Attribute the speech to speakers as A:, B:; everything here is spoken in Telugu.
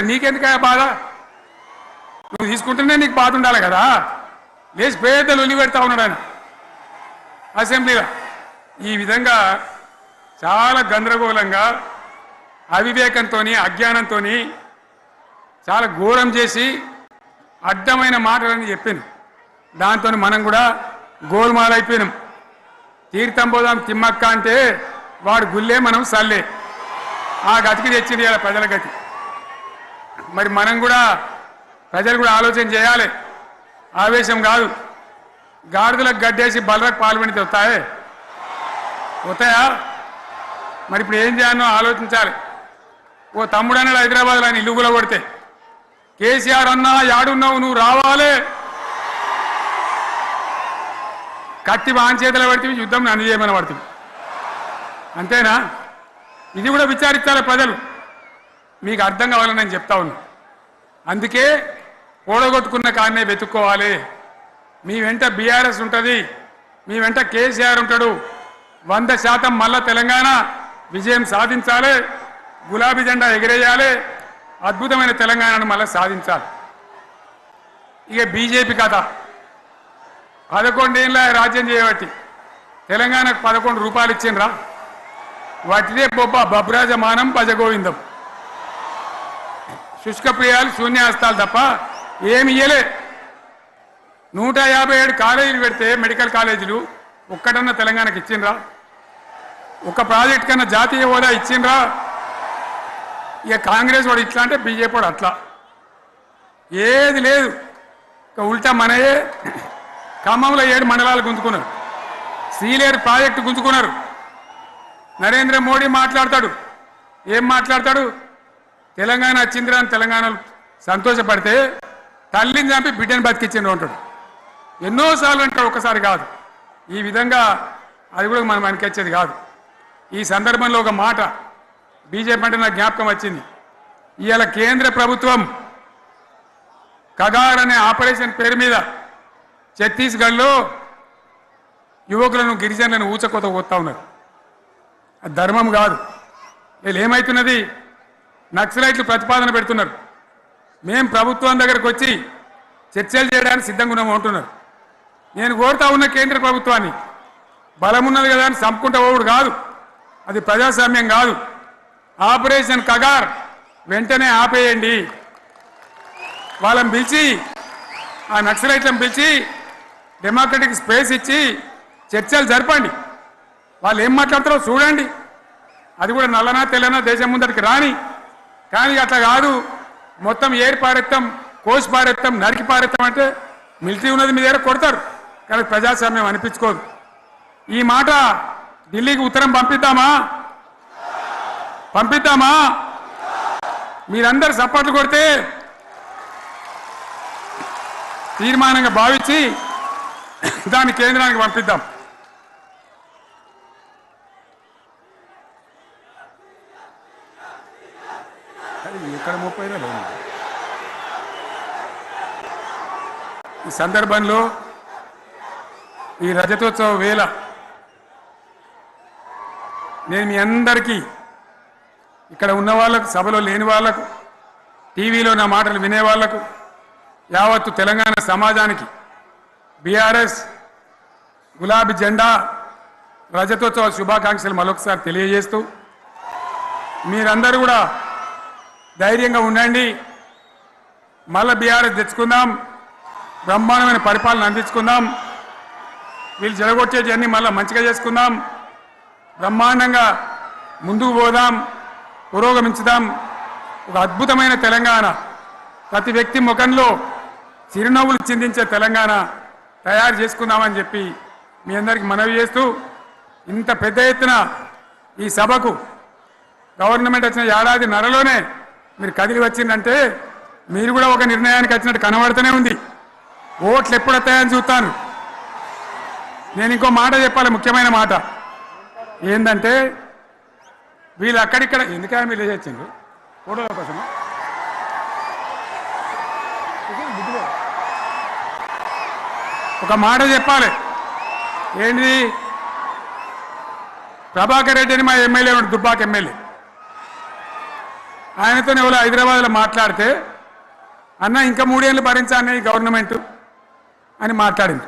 A: నీకెందుక బాధ? నువ్వు తీసుకుంటేనే నీకు బాధ ఉండాలి కదా? లేచి పేదలు ఉల్లి పెడతా ఉన్నాడు ఆయన. అసెంబ్లీలో. ఈ విధంగా చాలా గందరగోళంగా అవివేకంతో అజ్ఞానంతో చాలా ఘోరం చేసి అడ్డమైన మాటలని చెప్పాను. దాంతో మనం కూడా గోల్మాలైపోయినాం. తీర్థం పోదాం తిమ్మక్క అంటే వాడు గుల్లే మనం సల్లే. ఆ గతికి తెచ్చింది ఇలా ప్రజల గతి. మరి మనం కూడా ప్రజలు కూడా ఆలోచన చేయాలి. ఆవేశం కాదు. గాడిదలకు గడ్డేసి బలరకు పాల్పడితే వస్తాయే? వస్తాయా? మరి ఇప్పుడు ఏం చేయాలో ఆలోచించాలి. ఓ తమ్ముడు అన్నాడు హైదరాబాద్లో ఆయన ఇల్లు కూడా కొడితే కేసీఆర్ అన్నా యాడున్నావు నువ్వు రావాలి. కత్తి వాన్ పడితే యుద్ధం నన్ను చేయమని పడుతుంది. అంతేనా? ఇది కూడా విచారించాలి ప్రజలు. మీకు అర్థం కావాలని నేను చెప్తా ఉన్నా. అందుకే ఓడగొట్టుకున్న కాన్నే వెతుక్కోవాలి. మీ వెంట బీఆర్ఎస్ ఉంటుంది. మీ వెంట కేసీఆర్ ఉంటాడు. వంద శాతం మళ్ళా తెలంగాణ విజయం సాధించాలి. గులాబీ జెండా ఎగిరేయాలి. అద్భుతమైన తెలంగాణను మళ్ళీ సాధించాలి. ఇక బీజేపీ కథ. పదకొండేళ్ళ రాజ్యం చేయబట్టి తెలంగాణకు పదకొండు రూపాయలు ఇచ్చిండ్రా. వాటిదే బొబ్బ బబ్రాజమానం భజగోవిందం శుష్క ప్రియాలు శూన్యాస్తాలు తప్ప ఏమి ఇయ్యలే. నూట యాభై ఏడు కాలేజీలు పెడితే మెడికల్ కాలేజీలు ఒక్కటన్నా తెలంగాణకి ఇచ్చిండ్రా? ఒక ప్రాజెక్ట్ కన్నా జాతీయ హోదా ఇచ్చిండ్రా? ఇక కాంగ్రెస్ వాడు ఇట్లా అంటే బీజేపీ వాడు అట్లా. ఏది లేదు. ఇక ఉల్టా మనయే. ఖమ్మంలో ఏడు మండలాలు గుంజుకున్నారు. సీలేరు ప్రాజెక్టు గుంజుకున్నారు. నరేంద్ర మోడీ మాట్లాడతాడు. ఏం మాట్లాడతాడు? తెలంగాణ వచ్చిందిరా అని తెలంగాణలో సంతోషపడితే తల్లిని చంపి బిడ్డని బతికించిండు అంటాడు. ఎన్నోసార్లు అంటాడు ఒకసారి కాదు. ఈ విధంగా అది కూడా మనం అనిపించేది కాదు. ఈ సందర్భంలో ఒక మాట బీజేపీ అంటే నాకు జ్ఞాపకం వచ్చింది. ఇవాళ కేంద్ర ప్రభుత్వం కగార్ అనే ఆపరేషన్ పేరు మీద ఛత్తీస్గఢ్లో యువకులను గిరిజనులను ఊచకోత పోతా ఉన్నారు. ధర్మం కాదు. వీళ్ళు ఏమవుతున్నది నక్సలైట్లు ప్రతిపాదన పెడుతున్నారు. మేం ప్రభుత్వం దగ్గరకు వచ్చి చర్చలు చేయడానికి సిద్ధంగా ఉన్నాము అంటున్నారు. నేను కోరుతా ఉన్న కేంద్ర ప్రభుత్వాన్ని బలమున్నది కదా అని చంపుకుంటా పోవుడు కాదు. అది ప్రజాస్వామ్యం కాదు. ఆపరేషన్ కగార్ వెంటనే ఆపేయండి. వాళ్ళని పిలిచి ఆ నక్సలైట్లను పిలిచి డెమోక్రటిక్ స్పేస్ ఇచ్చి చర్చలు జరపండి. వాళ్ళు ఏం మాట్లాడతారో చూడండి. అది కూడా నల్లనా తెల్లనా దేశం ముందరికి రాని కానీ అట్లా కాదు. మొత్తం ఏరి పారెత్తాం కోసి పారెత్తాం నరికి పారెత్తాం అంటే మిలిటరీ ఉన్నది మీ దగ్గర కొడతారు. కానీ ప్రజాస్వామ్యం అనిపించుకోదు. ఈ మాట ఢిల్లీకి ఉత్తరం పంపిద్దామా? పంపిద్దామా? మీరందరు సపోర్ట్లు కొడితే తీర్మానంగా భావించి దాన్ని కేంద్రానికి పంపిద్దాం. ఇక్కడ ముప్పై వేలు ఉంది. ఈ సందర్భంలో ఈ రజతోత్సవ వేళ నేను మీ అందరికీ ఇక్కడ ఉన్న వాళ్ళకు సభలో లేని వాళ్ళకు టీవీలో నా మాటలు వినే వాళ్ళకు యావత్తు తెలంగాణ సమాజానికి బీఆర్ఎస్ గులాబీ జెండా రజతోత్సవ శుభాకాంక్షలు మరొకసారి తెలియజేస్తూ మీరందరూ కూడా ధైర్యంగా ఉండండి. మళ్ళీ బీఆర్ఎస్ తెచ్చుకుందాం. బ్రహ్మాండమైన పరిపాలన అందించుకుందాం. వీళ్ళు జరగొట్టేటివన్నీ మళ్ళీ మంచిగా చేసుకుందాం. బ్రహ్మాండంగా ముందుకు పోదాం. పురోగమించుదాం. ఒక అద్భుతమైన తెలంగాణ. ప్రతి వ్యక్తి ముఖంలో చిరునవ్వులు చిందించే తెలంగాణ తయారు చేసుకుందామని చెప్పి మీ అందరికీ మనవి చేస్తూ ఇంత పెద్ద ఎత్తున ఈ సభకు గవర్నమెంట్ వచ్చిన ఏడాది నరలోనే మీరు కదిలి వచ్చిందంటే మీరు కూడా ఒక నిర్ణయానికి వచ్చినట్టు కనబడుతూనే ఉంది. ఓట్లు ఎప్పుడు వస్తాయని చూస్తాను. నేను ఇంకో మాట చెప్పాలి ముఖ్యమైన మాట. ఏంటంటే వీళ్ళు అక్కడిక్కడ ఎందుకని మీరు వచ్చిండ్రు ఫోటోల కోసం ఒక మాట చెప్పాలి. ఏంటి ప్రభాకర్ రెడ్డి అని మా ఎమ్మెల్యే ఉన్నాడు దుబ్బాక ఎమ్మెల్యే. ఆయనతో ఎవరో హైదరాబాద్లో మాట్లాడితే అన్న ఇంకా మూడేళ్ళు భరించాలని ఈ గవర్నమెంట్ అని మాట్లాడింది.